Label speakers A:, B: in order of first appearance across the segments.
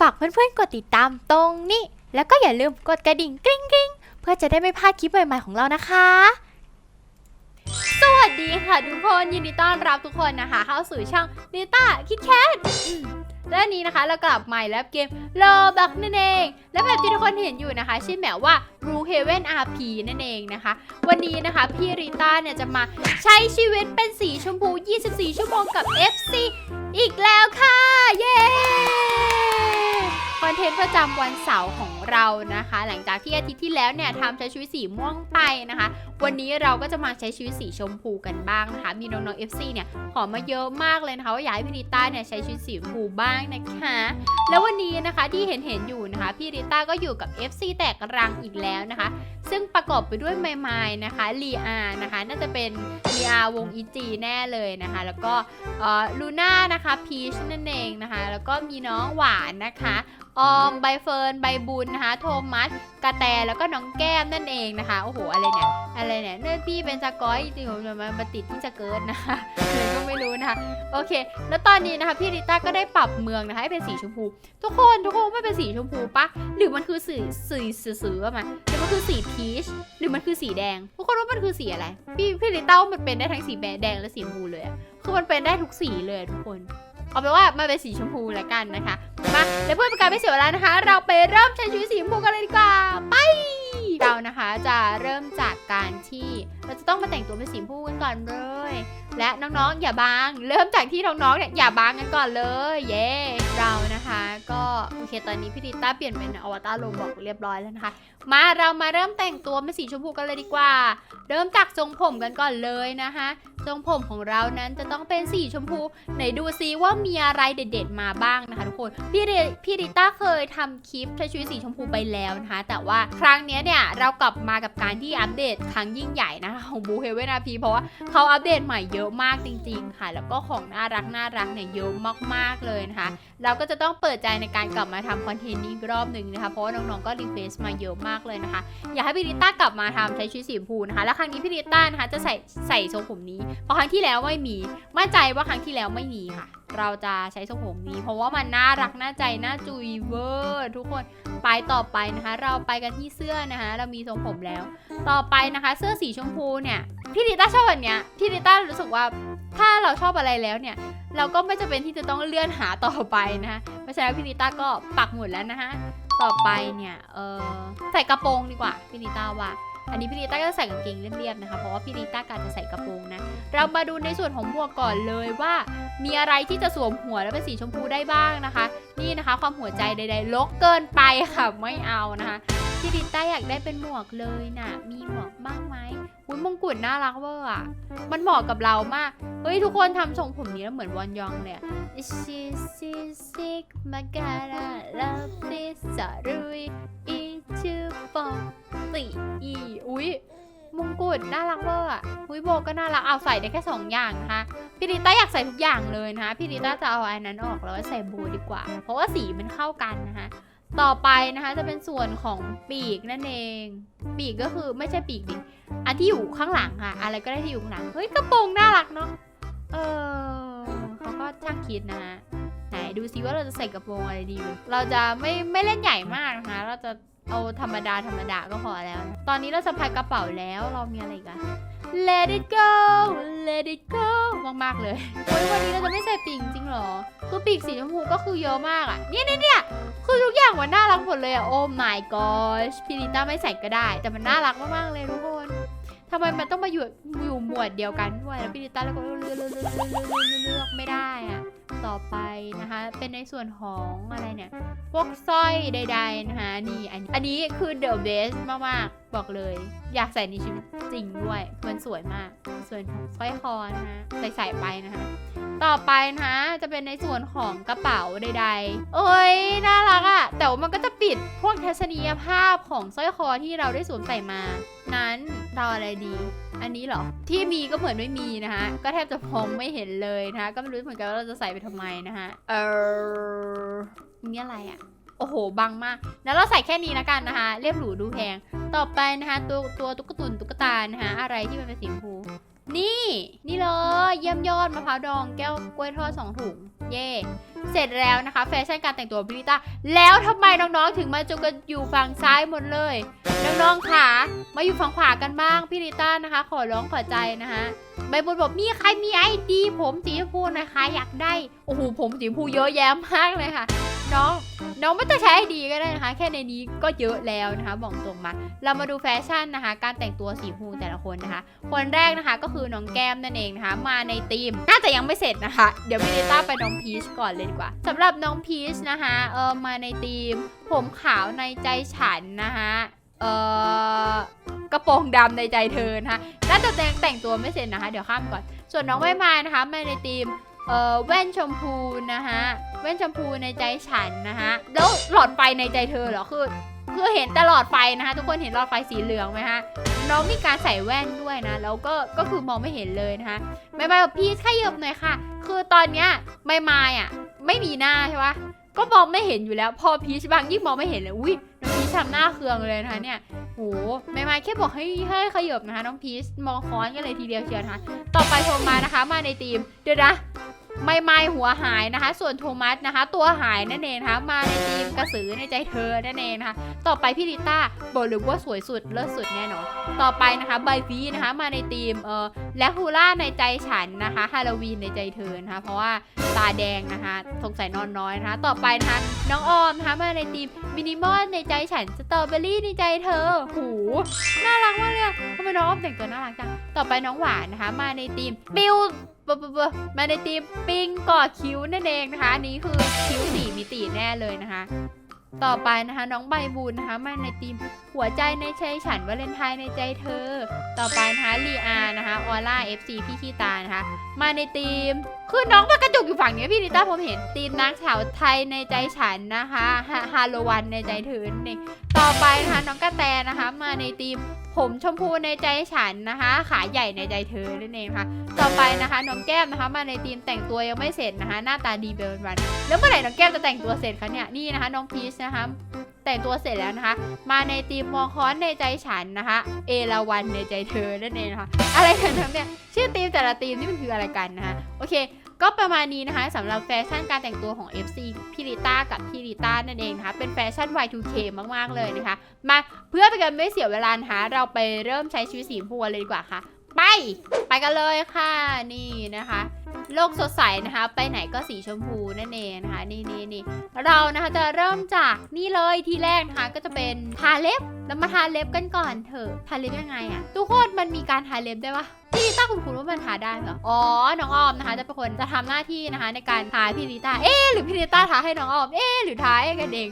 A: ฝากเพื่อนๆกดติดตามตรงนี้ แล้วก็อย่าลืมกดกระดิ่งกริ๊งกริ๊งเพื่อจะได้ไม่พลาดคลิปใหม่ๆของเรานะคะ สวัสดีค่ะทุกคนยินดีต้อนรับทุกคนนะคะ เข้าสู่ช่องนิต้าคิดแคทและนี้นะคะเรากลับมาอีกแล้วเกมโลบักนั่นเอง และแบบที่ทุกคนเห็นอยู่นะคะ ชื่อแบบว่า Blue Heaven RP นั่นเองนะคะ วันนี้นะคะพี่ริต้าเนี่ยจะมาใช้ชีวิตเป็นสีชมพู 24 ชั่วโมงกับ FC อีกแล้วค่ะ เย้ คอนเทนต์ประจำวันเสาร์ของเรานะคะ หลังจากที่อาทิตย์ที่แล้วเนี่ยทำใช้ชีวิตสีม่วงไปนะคะ วันนี้เราก็จะมาใช้ชีวิตสีชมพูกันบ้างนะคะ มีน้องๆ FC เนี่ยขอมาเยอะมากเลยนะคะ ว่าอยากให้พี่ริต้าเนี่ยใช้ชีวิตสีชมพูบ้างนะคะ แล้ววันนี้นะคะที่เห็นเห็นๆอยู่นะคะพี่ริต้าก็อยู่กับ FC แตกรังอีกแล้วนะคะ ซึ่งประกอบไปด้วยไมไมายนะคะลีอานะคะ น่าจะเป็นลีอาวงอีจีแน่เลยนะคะ แล้วก็เอ่อลูน่านะคะพีชนั่นเองนะคะ แล้วก็มีน้องหวานนะคะออมใบเฟิร์นใบบุญนะคะโทมัสกระแตแล้วก็น้องแก้มนั่นเองนะคะโอ้โหอะไรเนี่ยอะไรเนี่ยเนื่อพี่เป็นสกอยจริงๆมจะมาติดที่สเกิร์ตนะคะเลยก็ไม่รู้นะคะโอเค แล้วตอนนี้นะคะพี่ริต้าก็ได้ปรับเมืองนะคะให้เป็นสีชมพู ทุกคนทุกคนไม่เป็นสีชมพูปะหรือมันคือสีสีสือๆอมาหรือมันคือสีพีชหรือมันคือสีแดง ทุกคนว่ามันคือสีอะไร พี่พี่ริต้ามันเป็นได้ทั้งสีแดงและสีชมพูเลยอะคือมันเป็นได้ทุกสีเลยทุกคน เอาเป็นว่ามันเป็นสีชมพูแล้วกันนะคะมาแล้วเพื่อเป็นการไม่เสียเวลานะคะ เราไปเริ่มใช้ชีวิตสีชมพูกันเลยดีกว่าไปเรานะคะจะเริ่มจากการที่เราจะต้องมาแต่งตัวเป็นสีชมพูกันก่อนเลย และน้องๆอย่าบาง เริ่มจากที่น้องๆเนี่ยอย่าบางกันก่อนเลย เย้เรานะคะ ก็โอเคตอนนี้พี่ดิต้าเปลี่ยนเป็นอวตารโลบอกเรียบร้อยแล้วนะคะ มาเรามาเริ่มแต่งตัวเป็นสีชมพูกันเลยดีกว่า เริ่มจากทรงผมกันก่อนเลยนะคะ ทรงผมของเรานั้นจะต้องเป็นสีชมพู ไหนดูซิว่ามีอะไรเด็ด ๆ มาบ้างนะคะทุกคน พี่เรพี่ริต้าเคยทำคลิปใช้ชีวิตสีชมพูไปแล้วนะคะ แต่ว่าครั้งนี้เนี่ยเรากลับมากับการที่อัปเดตครั้งยิ่งใหญ่นะคะของบูเฮเวนอาพีเพราะว่าเขาอัปเดตใหม่เยอะมากจริง ๆ ค่ะ แล้วก็ของน่ารักน่ารักเนี่ยเยอะมากๆเลยนะคะ เราก็จะต้องเปิดใจในการกลับมาทำคอนเทนต์นี้อีกรอบหนึ่งนะคะ เพราะว่าน้องๆก็รีเควสมาเยอะมากเลยนะคะ อยากให้พี่ริต้ากลับมาทำใช้ชีวิตสีชมพูนะคะ แล้วครั้งนี้พี่ริต้านะคะจะใส่ใส่ทรงผมนี้เพราะครั้งที่แล้วไม่มี มั่นใจว่าครั้งที่แล้วไม่มีค่ะ เราจะใช้ทรงผมนี้ เพราะว่ามันน่ารักน่าใจน่าจุยเวอร์ทุกคนไปต่อไปนะคะ เราไปกันที่เสื้อนะคะ เรามีทรงผมแล้ว ต่อไปนะคะ เสื้อสีชมพูเนี่ยพี่ริต้าชอบแบบเนี้ยพี่ริต้ารู้สึกว่าถ้าเราชอบอะไรแล้วเนี่ย เราก็ไม่จำเป็นที่จะต้องเลื่อนหาต่อไปนะคะเพราะฉะนั้นพี่ริต้าก็ปักหมุดแล้วนะคะต่อไปเนี่ยเออใส่กระโปรงดีกว่าพี่ริต้าว่า อันนี้พี่ลิต้าก็จะใส่กางเกงเรียบๆนะคะ เพราะว่าพี่ลิต้าการจะใส่กระโปรงนะ เรามาดูในส่วนของหมวกก่อนเลยว่า มีอะไรที่จะสวมหัวแล้วเป็นสีชมพูได้บ้างนะคะ นี่นะคะ ความหัวใจใดๆลกเกินไปค่ะไม่เอานะคะ พี่ริต้าอยากได้เป็นหมวกเลยนะมีหมวกบ้างไหมอุ้ยมงกุฎน่ารักเวอร์อะ มันเหมาะกับเรามาก เฮ้ย ทุกคนทำทรงผมนี้แล้วเหมือนวอนยองเลยอะ She is sick magara love is sorry into bomb สี่อีอุ้ยมงกุฎน่ารักเวอร์อะอุ้ยโบก็น่ารัก เอาใส่ได้แค่สองอย่างนะคะ พี่ริต้าอยากใส่ทุกอย่างเลยนะคะ พี่ริต้าจะเอาอันนั้นออกแล้วใส่โบดีกว่า เพราะว่าสีมันเข้ากันนะคะ ต่อไปนะคะจะเป็นส่วนของปีกนั่นเอง ปีกก็คือไม่ใช่ปีกดิอันที่อยู่ข้างหลังค่ะ อะไรก็ได้ที่อยู่ข้างหลัง เฮ้ยกระโปรงน่ารักเนาะ เออเขาก็ช่างคิดนะฮะไหนดูซิว่าเราจะใส่กระโปรงอะไรดี เราจะไม่ไม่เล่นใหญ่มากนะคะ เราจะเอาธรรมดาธรรมดาก็พอแล้ว ตอนนี้เราสะพายกระเป๋าแล้ว เรามีอะไรกัน Let it go Let it go มากๆเลยเฮ้ยวันนี้เราจะไม่ใส่ปีกจริงเหรอ คือปีกสีชมพูก็คือเยอะมากอะเนี่ยเนี่ยเนี่ยคือทุกอย่างมันน่ารักหมดเลยอะโอ้ my gosh พี่ลิต้าไม่ใส่ก็ได้ แต่มันน่ารักมากๆเลยทุกคนทำไมมันต้องมาอยู่อยู่หมวดเดียวกันด้วยแล้วพี่ลิต้าแล้วก็เลือกเลือกเลือกเลือกเลือกไม่ได้อะต่อไปนะคะ เป็นในส่วนของอะไรเนี่ย พวกสร้อยใดๆนะคะนี่อันอันนี้คือ the best มากๆ บอกเลย อยากใส่ในชีวิตจริงด้วย มันสวยมาก ส่วนของสร้อยคอนะคะใส่ใส่ไปนะคะ ต่อไปนะคะจะเป็นในส่วนของกระเป๋าใดๆ เอ้ยน่ารักอะแต่ว่ามันก็จะปิดพวกทัศนียภาพของสร้อยคอที่เราได้สวมใส่มา นั้นเราอะไรดีอันนี้เหรอ ที่มีก็เหมือนไม่มีนะคะก็แทบจะมองไม่เห็นเลยนะคะก็ไม่รู้เหมือนกันว่าเราจะใส่ไปทำไมนะคะเออนี่อะไรอะโอ้โหบังมาก แล้วเราใส่แค่นี้แล้วกันนะคะ เรียบหรูดูแพง ต่อไปนะคะตัวตัวตุ๊กตุนตุ๊กตานะคะอะไรที่มันเป็นสีชมพู นี่ นี่เลยเยี่ยมยอดมะพร้าวดองแก้วกล้วยทอดสองถุงเย่เสร็จแล้วนะคะ แฟชั่นการแต่งตัวพิลิต้าแล้วทำไมน้องๆ ถึงมาจุกันอยู่ฝั่งซ้ายหมดเลย น้องๆค่ะมาอยู่ฝั่งขวากันบ้างพี่ลิต้านะคะ ขอร้องขอใจนะคะ บบนบอกมีใครมีไอดี ผมสีชมพูนะคะ อยากได้ โอ้โหผมสีชมพูเยอะแยะมากเลยค่ะ น้องน้องไม่ต้องใช้ไอดีก็ได้นะคะ แค่ในนี้ก็เยอะแล้วนะคะบอกตรงมา เรามาดูแฟชั่นนะคะ การแต่งตัวสีชมพูแต่ละคนนะคะ คนแรกนะคะก็คือน้องแก้มนั่นเองนะคะ มาในทีมน่าจะยังไม่เสร็จนะคะ เดี๋ยวพี่เดต้าไปน้องพีชก่อนเลยดีกว่าสำหรับน้องพีชนะคะเออมาในทีม ผมขาวในใจฉันนะคะเออ กระโปรงดำในใจเธอนะคะน่าจะแต่งแต่งตัวไม่เสร็จนะคะ เดี๋ยวข้ามก่อน ส่วนน้องไม่มานะคะมาในทีมเอ่อแว่นชมพูนะคะแว่นชมพูในใจฉันนะคะแล้วหลอดไฟในใจเธอเหรอคือคือเห็นตลอดไฟนะคะ ทุกคนเห็นหลอดไฟสีเหลืองไหมคะน้องมีการใส่แว่นด้วยนะ แล้วก็ก็คือมองไม่เห็นเลยนะคะไม่ไม่แบบพี่ขยับหน่อยค่ะ คือตอนเนี้ยไม่มายอะไม่มีหน้าใช่ปะก็มองไม่เห็นอยู่แล้ว พอพีชบางยิ่งมองไม่เห็นเลยอุ้ยน้องพีชทำหน้าเคืองเลยนะคะเนี่ย โหไม่ไม่แค่บอกให้ให้ขยบนะคะน้องพีชมองค้อนกันเลยทีเดียวเชียวนะคะต่อไปโทรมานะคะ มาในทีมเดี๋ยวนะ ไม่ไม่หัวหายนะคะ ส่วนโทมัสนะคะ ตัวหายนั่นเองนะคะมาในทีมกระสือในใจเธอนั่นเองนะคะต่อไปพี่ลิต้าบอกเลยว่าสวยสุดเลิศสุดแน่นอนต่อไปนะคะไบฟีนะคะมาในทีมเออแลคูล่าในใจฉันนะคะฮาโลวีนในใจเธอนะคะเพราะว่าตาแดงนะคะสงสัยนอนน้อยนะคะต่อไปนะคะน้องออมนะคะมาในทีมมินิมอลในใจฉันสตรอเบอรี่ในใจเธอหูน่ารักมากเลยทำไมน้องออมแต่งตัวน่ารักจังต่อไปน้องหวานนะคะ มาในทีมปิว ปะปะปะมาในทีมปิงกอดคิ้วนั่นเองนะคะอันนี้คือคิ้วสี่มิติแน่เลยนะคะ ต่อไปนะคะน้องใบบุญนะคะมาในทีมหัวใจในใจฉันวาเลนไทน์ในใจเธอ ต่อไปนะคะลีอานะคะออร่า FC พี่ขี้ตานะคะมาในทีมคือน้องมากระจุกอยู่ฝั่งนี้พี่ลิต้าผมเห็นทีมนางสาวไทยในใจฉันนะคะฮาโลวันในใจเธอนั่งต่อไปนะคะน้องกระแตนะคะ มาในทีม ผมชมพูในใจฉันนะคะ ขาใหญ่ในใจเธอนั่นเองค่ะต่อไปนะคะน้องแก้มนะคะมาในทีมแต่งตัวยังไม่เสร็จนะคะ หน้าตาดีเบลวัน แล้วเมื่อไหร่น้องแก้มจะแต่งตัวเสร็จคะเนี่ยนี่นะคะน้องพีชนะคะแต่งตัวเสร็จแล้วนะคะ มาในทีมมองค้อนในใจฉันนะคะ เอราวันในใจเธอนั่นเองนะคะอะไรกันครับเนี่ยชื่อทีมแต่ละทีมนี่มันคืออะไรกันนะคะโอเค ก็ประมาณนี้นะคะสำหรับแฟชั่นการแต่งตัวของ FC พี่ลิต้ากับพี่ลิต้านั่นเองนะคะ เป็นแฟชั่น Y2K มากๆเลยนะคะ มาเพื่อเป็นการไม่เสียเวลานะคะเราไปเริ่มใช้ชีวิตสีชมพูกันเลยดีกว่าค่ะ ไป ไปกันเลยค่ะ นี่นะคะ โลกสดใสนะคะ ไปไหนก็สีชมพูนั่นเองนะคะ นี่นี่นี่เรานะคะจะเริ่มจากนี่เลยที่แรกนะคะก็จะเป็นทาเล็บแล้วมาทาเล็บกันก่อนเถอะทาเล็บยังไงอะทุกคนมันมีการทาเล็บได้ปะพี่ลิต้าคุณคุณว่ามันทาได้เหรอ อ๋อ น้องออมนะคะจะเป็นคนจะทำหน้าที่นะคะ ในการทาพี่ลิต้า เอ๊หรือพี่ลิต้าทาให้น้องออม เอ๊หรือทาให้กันเอง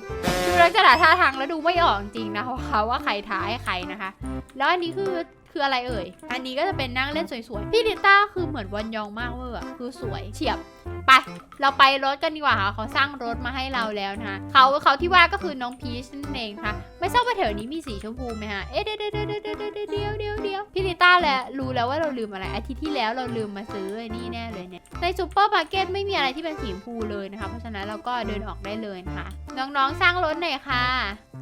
A: ดูลักษณะท่าทางแล้วดูไม่ออกจริงนะว่าเขาว่าใครทาให้ใครนะคะ แล้วอันนี้คือ คืออะไรเอ่ย อันนี้ก็จะเป็นนั่งเล่นสวยๆ พี่ลิต้าคือเหมือนวอนยองมากเวอร์คือสวยเฉียบ ไป เราไปรถกันดีกว่าค่ะ เขาสร้างรถมาให้เราแล้วนะคะเขาเขาที่ว่าก็คือน้องพีชนั่นเองค่ะ ไม่ทราบว่าแถวนี้มีสีชมพูไหมฮะ เอ๊ะเดี๋ยวเดี๋ยวเดี๋ยวเดี๋ยวเดี๋ยวพี่ลิต้าแล้วรู้แล้วว่าเราลืมอะไร อาทิตย์ที่แล้วเราลืมมาซื้อนี่แน่เลยเนี่ย ในซูเปอร์มาร์เก็ตไม่มีอะไรที่เป็นสีชมพูเลยนะคะ เพราะฉะนั้นเราก็เดินออกได้เลยนะคะน้องๆ สร้างรถหน่อยค่ะ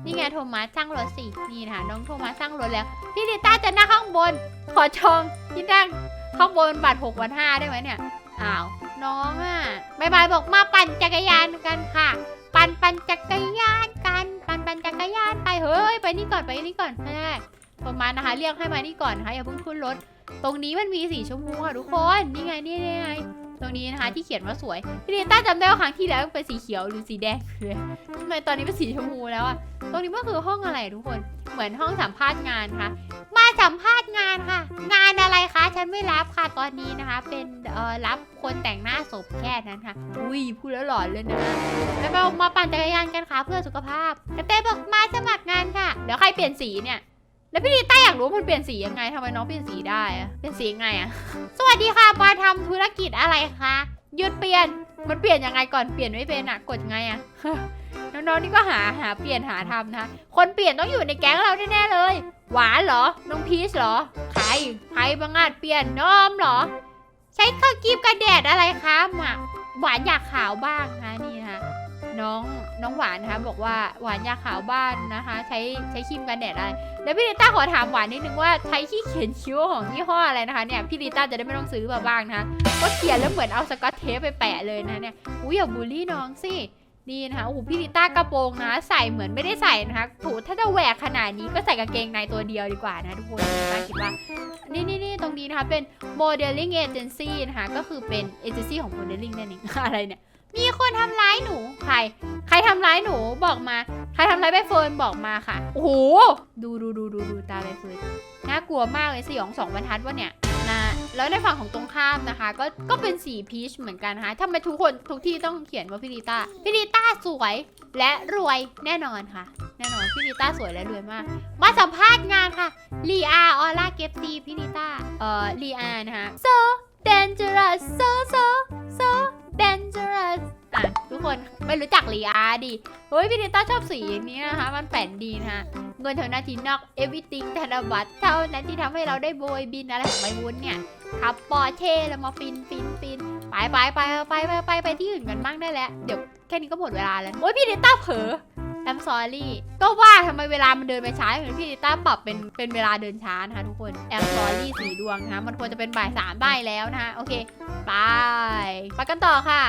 A: นี่ไงโทมัสสร้างรถสิ นี่นะคะน้องโทมัสสร้างรถแล้ว พี่ลิต้าจะนั่งเข้าางบน ขอชองที่นั่งข้างบนบัตรหกวันห้าได้ไหมเนี่ย อ้าว น้องอะบายบายบอกมาปั่นจักรยานกันค่ะ ปั่นปั่นจักรยานกัน ปั่นปั่นจักรยานไป เฮ้ย ไปนี่ก่อน ไปนี่ก่อนแม่ได้ประมาณนะคะ เรียกให้มานี่ก่อนนะคะอย่าเพิ่งขึ้นรถ ตรงนี้มันมีสีชมพูค่ะทุกคน นี่ไงนี่ไง ตรงนี้นะคะที่เขียนว่าสวย พี่เดต้าจำได้ว่าครั้งที่แล้วเป็นสีเขียวหรือสีแดงเลยทำไมตอนนี้เป็นสีชมพูแล้วอะตรงนี้ก็คือห้องอะไรทุกคน เหมือนห้องสัมภาษณ์งานค่ะ มาสัมภาษณ์งานค่ะ งานอะไรคะ ฉันไม่รับค่ะตอนนี้นะคะ เป็นเอ่อรับคนแต่งหน้าศพแค่นั้นค่ะ อุ้ยพูดแล้วหลอนเลยนะแล้วเรามาปั่นจักรยานกันค่ะเพื่อสุขภาพ กระเต้บอกมาสมัครงานค่ะ เดี๋ยวใครเปลี่ยนสีเนี่ย แล้วพี่ดีต้าอยากรู้ว่ามันเปลี่ยนสียังไงทำไมน้องเปลี่ยนสีได้อะเปลี่ยนสียังไงอะสวัสดีค่ะมาทำธุรกิจอะไรคะหยุดเปลี่ยนมันเปลี่ยนยังไงก่อนเปลี่ยนไม่เป็นอะกดไงอะ น้องๆนี่ก็หาหาเปลี่ยนหาทำนะคะคนเปลี่ยนต้องอยู่ในแก๊งเราแน่ๆเลย หวานเหรอ น้องพีชเหรอ ใคร ใครบางอาจเปลี่ยนน้อมเหรอ ใช้เครื่องกีบกันแดดอะไรคะหมาหวานอยากขาวบ้างนะนี่นะคะน้อง น้องหวานนะคะบอกว่าหวานอยากขาวบ้านนะคะ ใช้ใช้ครีมกันแดดอะไรแล้วพี่ลิต้าขอถามหวานนิดนึงว่าใช้ที่เขียนคิ้วของยี่ห้ออะไรนะคะเนี่ยพี่ลิต้าจะได้ไม่ต้องซื้อมาบ้างนะคะก็เขียนแล้วเหมือนเอาสกอตเทปไปแปะเลยนะเนี่ยอุ้ยอย่าบูลลี่น้องสินี่นะคะโอ้โหพี่ลิต้ากระโปรงนะใส่เหมือนไม่ได้ใส่นะคะโถูถ้าจะแหวกขนาดนี้ก็ใส่กางเกงในตัวเดียวดีกว่านะทุกคนพี่ลิต้าคิดว่านี่นี่นี่ตรงนี้นะคะเป็น modeling agency นะคะก็คือเป็นเอเจนซี่ของ modeling นั่นเองอะไรเนี่ย มีคนทำร้ายหนู ใคร ใครทำร้ายหนูบอกมา ใครทำร้ายใบเฟิร์นบอกมาค่ะ โอ้โห ดูดูดูดูดูตาใบเฟิร์น น่ากลัวมากเลยสยองสองบรรทัดวะเนี่ยนะแล้วในฝั่งของตรงข้ามนะคะ ก็ก็เป็นสีพีชเหมือนกันนะคะทำไมทุกคนทุกที่ต้องเขียนว่าพี่ลิต้าพี่ลิต้าสวยและรวยแน่นอนค่ะ แน่นอนพี่ลิต้าสวยและรวยมาก มาสัมภาษณ์งานค่ะลีอาออร่าเก็บซีพินิต้าเอ่อลีอานะคะ so dangerous so so so dangerous อะทุกคนไม่รู้จักลีอาดิเฮ้ยพี่นิต้าชอบสีอย่างนี้นะคะ มันแปลนดีนะคะเงินเท่านาทีนอก everything ธนบัตรเท่านั้นที่ทำให้เราได้โบยบินอะไรของใบวุ้นเนี่ยขับปอร์เช่แล้วมาฟินฟินฟินไปไปไปไปไปไปไปที่อื่นกันบ้างได้แล้ว เดี๋ยวแค่นี้ก็หมดเวลาแล้วโอ้ยพี่นิต้าเผลอ I'm sorry ก็ว่าทำไมเวลามันเดินไปช้าเหมือนพี่ดิต้าปรับเป็นเป็นเวลาเดินช้านะคะทุกคน I'm sorry สีดวงนะคะมันควรจะเป็นบ่ายสามได้แล้วนะคะโอเคไปไปกันต่อค่ะ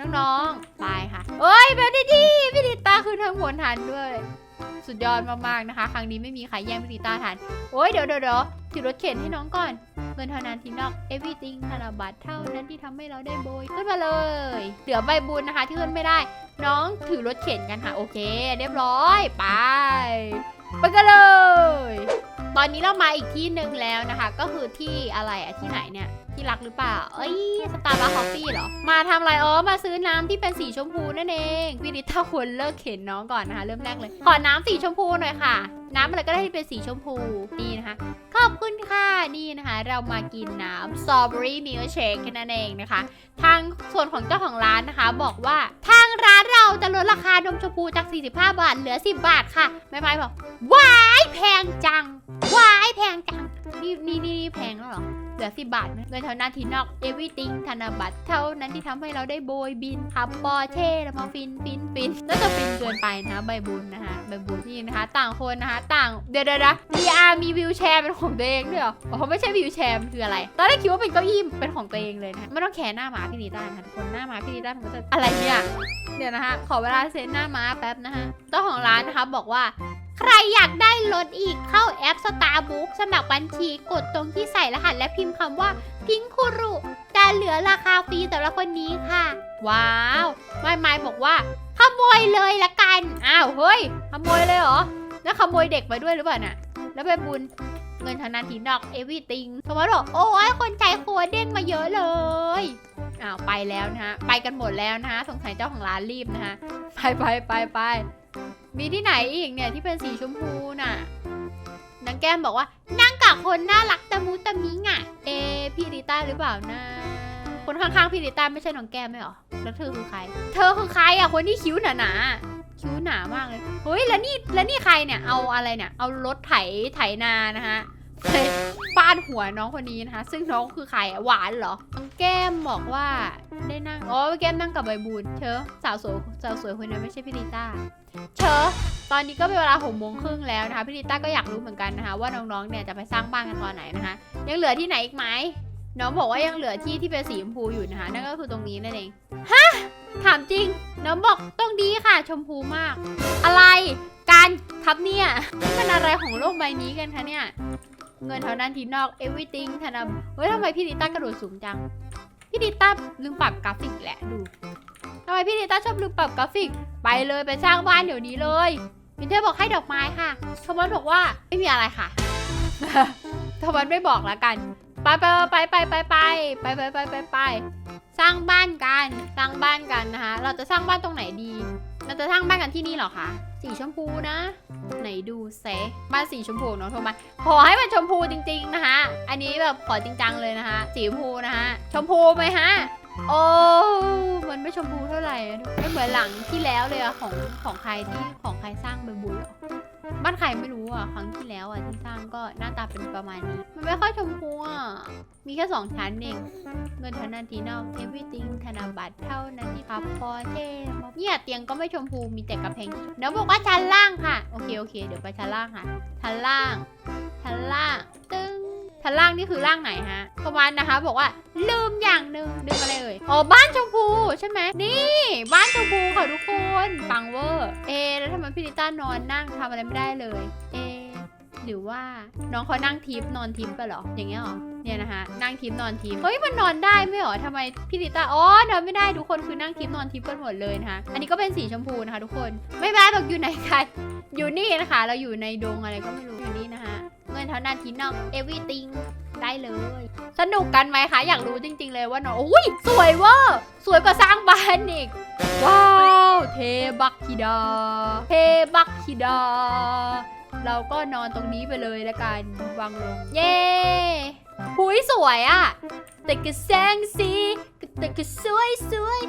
A: น้องๆไปค่ะเอ้ยแบบดีพี่ติต้าคือทั้งหวนทันด้วย สุดยอดมากๆนะคะ ครั้งนี้ไม่มีใครแย่งพี่ดิต้าทัน โอ้ยเดี๋ยวเดี๋ยวเดี๋ยวถือรถเข็นให้น้องก่อน เงินเท่านั้นที่นอก everything ธนบัตรเท่านั้นที่ทำให้เราได้โบยขึ้นมาเลยเหลือใบบุญนะคะที่ขึ้นไม่ได้ น้องถือรถเข็นกันค่ะ โอเค เรียบร้อย ไป ไปกันเลย ตอนนี้เรามาอีกที่หนึ่งแล้วนะคะ ก็คือที่อะไรอะที่ไหนเนี่ยที่รักหรือเปล่า เอ้ยสตาร์บัคคอฟฟี่เหรอ มาทำอะไรอ๋อมาซื้อน้ำที่เป็นสีชมพูนั่นเองวินิต้าควรเลิกเข็นน้องก่อนนะคะ เริ่มแรกเลย ขอน้ำสีชมพูหน่อยค่ะ น้ำอะไรก็ได้ที่เป็นสีชมพูนี่นะคะ ขอบคุณค่ะ นี่นะคะ เรามากินน้ำสตรอเบอรี่มิลค์เชคนั่นเองนะคะ ทางส่วนของเจ้าของร้านนะคะ บอกว่าทางร้านเราจะลดราคานมชมพูจาก 45 บาท เหลือ 10 บาทค่ะแม่ไม้บอกว้ายแพงจังว้ายแพงจัง นี่นี่นี่แพงแล้วเหรอเหลือ10บาทเงินเท่านั้นที่นอก everything ธนบัตรเท่านั้นที่ทำให้เราได้โบยบินขับปอร์เช่แล้วมาฟินฟินฟินน่าจะฟินเกินไปนะใบบุญนะคะใบบุญนี่นะคะ ต่างคนนะคะ ต่างเดี๋ยวเดี๋ยวนะ VR มีวิวแชร์เป็นของตัวเองด้วยเหรออ๋อไม่ใช่วิวแชร์มันคืออะไร ตอนแรกคิดว่าเป็นเก้าอี้เป็นของตัวเองเลยนะไม่ต้องแคร์หน้าหมาพี่นิต้านะคะทุกคนหน้าหมาพี่นิต้ามันก็จะอะไรเนี่ยเดี๋ยวนะคะขอเวลาเซ็นหน้าม้าแป๊บนะคะเจ้าของร้านนะคะบอกว่าใครอยากได้ลดอีกเข้าแอป Starbucks สมัครบัญชีกดตรงที่ใส่รหัสและพิมพ์คำว่าพิงคุรุแต่เหลือราคาฟรีสำหรับคนนี้ค่ะ ว้าวไม่ไม่บอกว่า ขโมยเลยละกัน อ้าว เฮ้ย ขโมยเลยเหรอ แล้วขโมยเด็กไปด้วยหรือเปล่าน่ะ แล้วไปบุญ เงินธนาทีนอกเอวิติงสมมติบอกโอ้ยคนใจครัวเด้งมาเยอะเลยอ้าวไปแล้วนะฮะไปกันหมดแล้วนะฮะสงสัยเจ้าของร้านรีบนะฮะไปไปไปไปมีที่ไหนอีกเนี่ยที่เป็นสีชมพูน่ะนางแก้มบอกว่านั่งกับคนน่ารักตะมูตะมิงอะเอพี่ริต้าหรือเปล่านะคนข้างๆพี่ริต้าไม่ใช่น้องแก้มไหมหรอแล้วเธอคือใคร เธอคือใครอะคนที่คิ้วหนาๆ คิ้วหนามากเลยเฮ้ยแล้วนี่แล้วนี่ใครเนี่ยเอาอะไรเนี่ย เอารถไถไถนานะคะไปฟาดหัวน้องคนนี้นะคะ ซึ่งน้องคือใครหวานเหรอน้องแก้มบอกว่าได้นั่งอ๋อแก้มนั่งกับใบบูนเชอสาวสวยสาวสวยคนนั้นไม่ใช่พี่ลิต้าเชอตอนนี้ก็เป็นเวลาหกโมงครึ่งแล้วนะคะพี่ลิต้าก็อยากรู้เหมือนกันนะคะ ว่าน้องๆเนี่ยจะไปสร้างบ้านกันตอนไหนนะคะ ยังเหลือที่ไหนอีกไหมน้องบอกว่ายังเหลือที่ที่เป็นสีชมพูอยู่นะคะ นั่นก็คือตรงนี้นั่นเองฮะ ถามจริง น้องบอกตรงนี้ค่ะ ชมพูมาก อะไร การครับเนี่ยนี่มันอะไรของโลกใบนี้กันคะเนี่ย เงินเท่านั้นที่นอก everything ธนำเฮ้ยทำไมพี่ดิต้ากระโดดสูงจัง พี่ดิต้าลืมปรับกราฟิกแหละดูทำไมพี่ดิต้าชอบลืมปรับกราฟิก ไปเลยไปสร้างบ้านเดี๋ยวนี้เลยมินเทอร์บอกให้ดอกไม้ค่ะโทมัสบอกว่าไม่มีอะไรค่ะโทมัสไม่บอกแล้วกัน ไปไปไปไปไปไปไปไปไปไปไปสร้างบ้านกันสร้างบ้านกันนะคะเราจะสร้างบ้านตรงไหนดี เราจะสร้างบ้านกันที่นี่หรอคะสีชมพูนะ ไหนดูเซบ้านสีชมพูเนาะโทมัสขอให้มันชมพูจริง ๆนะคะ อันนี้แบบขอจริงจังเลยนะคะสีชมพูนะคะชมพูไหมฮะโอ้มันไม่ชมพูเท่าไหร่ไม่เหมือนหลังที่แล้วเลยอะของของใครที่ของใครสร้างใบบุหรอ บ้านใครไม่รู้อะ ครั้งที่แล้วอะที่สร้างก็หน้าตาเป็นประมาณนี้ มันไม่ค่อยชมพูอะ มีแค่สองชั้นเอง เงินเท่านั้นที่นอก everything ธนบัตรเท่านั้นที่พับพอเท่เนี่ยเตียงก็ไม่ชมพูมีแต่กระเพงเดี๋ยวบอกว่าชั้นล่างค่ะ โอเคโอเค เดี๋ยวไปชั้นล่างค่ะ ชั้นล่าง ชั้นล่าง ตึ้ง ชั้นล่างนี่คือล่างไหนฮะประมาณนะคะ บอกว่าลืมอย่างหนึ่งลืมอะไรเอ่ยอ๋อบ้านชมพูใช่ไหมนี่บ้านชมพูค่ะทุกคนปังเวอร์เอแล้วทำไมพี่ลิต้านอนนั่งทำอะไรไม่ได้เลยเอหรือว่าน้องเขานั่งทิปนอนทิปไปเหรออย่างเงี้ยเหรอเนี่ยนะคะนั่งทิปนอนทิปเฮ้ยมันนอนได้ไม่เหรอทำไมพี่ลิต้าอ๋อนอนไม่ได้ทุกคนคือนั่งทิปนอนทิปกันหมดเลยนะคะอันนี้ก็เป็นสีชมพูนะคะ ทุกคนไม่เป็นไรหรอกอยู่ไหนกันอยู่นี่นะคะ เราอยู่ในดงอะไรก็ไม่รู้อยู่นี่นะคะ งินเท่านั้นที่นอก everything ได้เลย สนุกกันไหมคะ อยากรู้จริง ๆ เลยว่าน้องอุ้ยสวยเวอร์สวยกว่าสร้างบ้านอีก ว้าว เทบักคิดา เทบักคิดา เราก็นอนตรงนี้ไปเลยละกันวางลง เย้หุยสวยอะแต่ก็แสงสีแต่ก็สวยสวย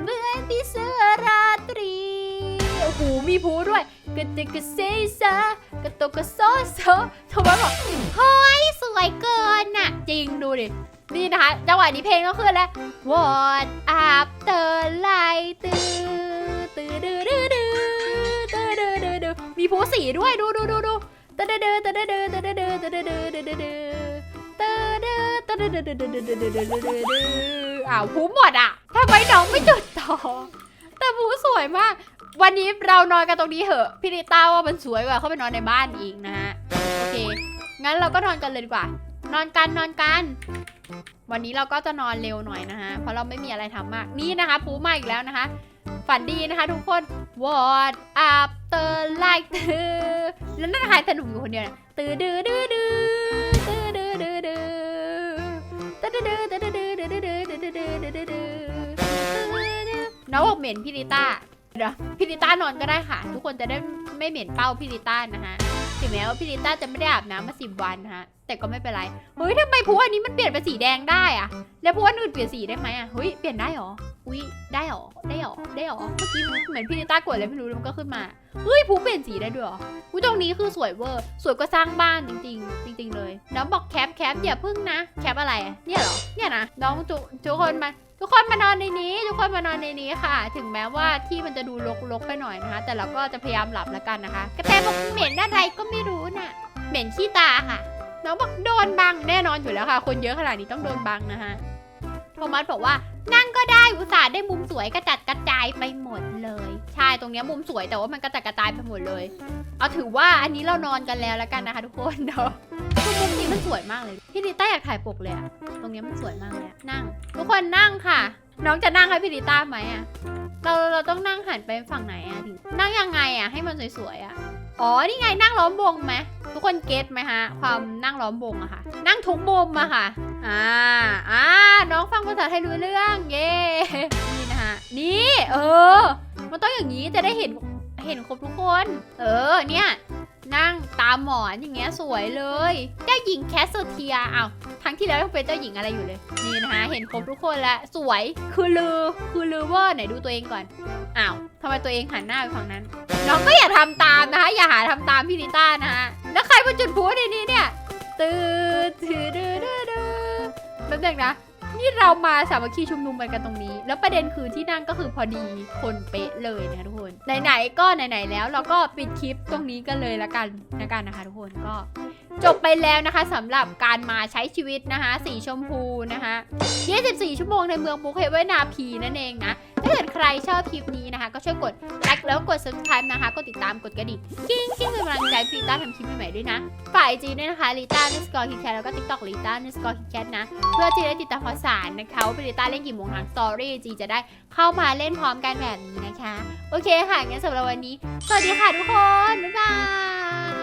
A: เหมือนที่เสือราตรี โอ้โหมีพูด้วยก็แต่ก็เซซาก็โตก็โซโซชาวบ้านบอกเฮ้ยสวยเกินน่ะ จริงดูดินี่นะคะจังหวะนี้เพลงก็ขึ้นแล้ว What after light ตื้อตื้อดื้อดื้อดื้อตื้อดื้อดื้อดื้อมีผู้สีด้วยดูดูดูดูตื้อดื้อดื้อตื้อดื้อตื้อดื้อตื้อดื้อตื้อดื้อตื้อดื้อตื้อดื้อตื้อดื้อตื้อดื้อตื้อดื้อตื้อดื้อตื้อดื้อตื้อดื้อดื้ออ้าวผู้หมดอะทำไมน้องไม่จุดต่อแต่ผู้สวยมาก วันนี้เรานอนกันตรงนี้เหอะพี่ลิต้าว่ามันสวยกว่าเข้าไปนอนในบ้านอีกนะฮะโอเค งั้นเราก็นอนกันเลยดีกว่า นอนกันนอนกัน วันนี้เราก็จะนอนเร็วหน่อยนะคะเพราะเราไม่มีอะไรทำมากนี่นะคะปูมาอีกแล้วนะคะ ฝันดีนะคะ ทุกคน What after like แล้วนั่นใครแต่หนุ่มอยู่คนเดียวเนี่ยตื้อดื้อดื้อดื้อตื้อดื้อดื้อดื้อตื้อดื้อดื้อดื้อดื้อดื้อดื้อดื้อดื้อดื้อดื้อดื้อดื้อน้องบอกเหม็นพี่ลิต้า เดี๋ยวพี่ลิต้านอนก็ได้ค่ะ ทุกคนจะได้ไม่เหม็นเป้าพี่ลิต้านะคะถึงแม้ว่าพี่ลิต้าจะไม่ได้อาบน้ำมาสิบวันนะคะแต่ก็ไม่เป็นไรเฮ้ยทำไมพูอันนี้มันเปลี่ยนเป็นสีแดงได้อะแล้วพูอันอื่นเปลี่ยนสีได้ไหมอะเฮ้ยเปลี่ยนได้หรออุ้ยได้หรอได้หรอได้หรอเมื่อกี้เหมือนพี่ลิต้ากดอะไรไม่รู้แล้วมันก็ขึ้นมาเฮ้ยพูเปลี่ยนสีได้ด้วยเหรออุ้ยตรงนี้คือสวยเวอร์สวยกว่าสร้างบ้านจริง ๆ จริง ๆ เลยน้องบอกแคปแคปอย่าพึ่งนะ แคปอะไรเนี่ยเหรอเนี่ยนะน้องทุทุกคนมา ทุกคนมานอนในนี้ ทุกคนมานอนในนี้ค่ะ ถึงแม้ว่าที่มันจะดูรกๆไปหน่อยนะคะ แต่เราก็จะพยายามหลับแล้วกันนะคะ กระแตบอกเหม็นอะไรก็ไม่รู้น่ะ เหม็นขี้ตาค่ะ น้องบอกโดนบังแน่นอนอยู่แล้วค่ะ คนเยอะขนาดนี้ต้องโดนบังนะคะโทมัสบอกว่านั่งก็ได้อุตส่าห์ได้มุมสวยกระจัดกระจายไปหมดเลย ใช่ตรงเนี้ยมุมสวยแต่ว่ามันกระจัดกระจายไปหมดเลย เอาถือว่าอันนี้เรานอนกันแล้วแล้วกันนะคะ ทุกคนเนาะคือมุม นี้มันสวยมากเลย พี่ลิต้าอยากถ่ายปกเลยอะตรงเนี้ยมันสวยมากเลยอะนั่ง ทุกคนนั่งค่ะ น้องจะนั่งให้พี่ลิต้าไหมอะเราเราต้องนั่งหันไปฝั่งไหนอะนั่งยังไงอะให้มันสวยๆอะอ๋อ นี่ไงนั่งล้อมวงไหมทุกคนเก็ตไหมฮะ ความนั่งล้อมวงอะค่ะ นั่งทุกมุมอะค่ะ อ่า อ่า น้องฟังภาษาไทยรู้เรื่อง เย้นี่นะคะนี่ เออ มันต้องอย่างนี้จะได้เห็น เห็นครบทุกคน เออ เนี่ย นั่งตามหมอนอย่างเงี้ยสวยเลย เจ้าหญิงแคสโซเทียอ้าวครั้งที่แล้วยังเป็นเจ้าหญิงอะไรอยู่เลย นี่นะคะเห็นครบทุกคนแล้วสวยคือลือคือลือเวอร์ไหนดูตัวเองก่อนอ้าวทำไมตัวเองหันหน้าไปฝั่งนั้นน้องก็อย่าทำตามนะคะอย่าหาทำตามพี่ลิต้านะคะแล้วใครมาจุดพลุในนี้เนี่ยตื่นตื่นตื่นตื่นตื่นแป๊บนึงนะ นี่เรามาสามัคคีชุมนุมกันกันตรงนี้ แล้วประเด็นคือที่นั่งก็คือพอดีคนเป๊ะเลยนะคะทุกคน ไหนๆก็ไหนๆแล้วเราก็ปิดคลิปตรงนี้กันเลยละกันนะกันนะคะทุกคนก็ จบไปแล้วนะคะสำหรับการมาใช้ชีวิตนะคะสีชมพูนะคะ24 ชั่วโมงในเมืองบุคเฮเวนาพีนั่นเองนะ ถ้าเกิดใครชอบคลิปนี้นะคะ ก็ช่วยกดไลค์แล้วกด subscribe นะคะกดติดตามกดกระดิ่งกิ้งกิ้งเป็นกำลังใจให้ลีต้าทำคลิปใหม่ๆด้วยนะ ฝ่ายจีด้วยนะคะลีต้าในสกอร์คิแคทแล้วก็ TikTok ลีต้าในสกอร์คิแคทนะ เพื่อที่จะได้ติดตามข่าวสารนะคะว่าลีต้าเล่นกี่โมงทางสตอรี่จีจะได้เข้ามาเล่นพร้อมกันแบบนี้นะคะ โอเคค่ะงั้นสำหรับวันนี้ สวัสดีค่ะทุกคนบ๊ายบาย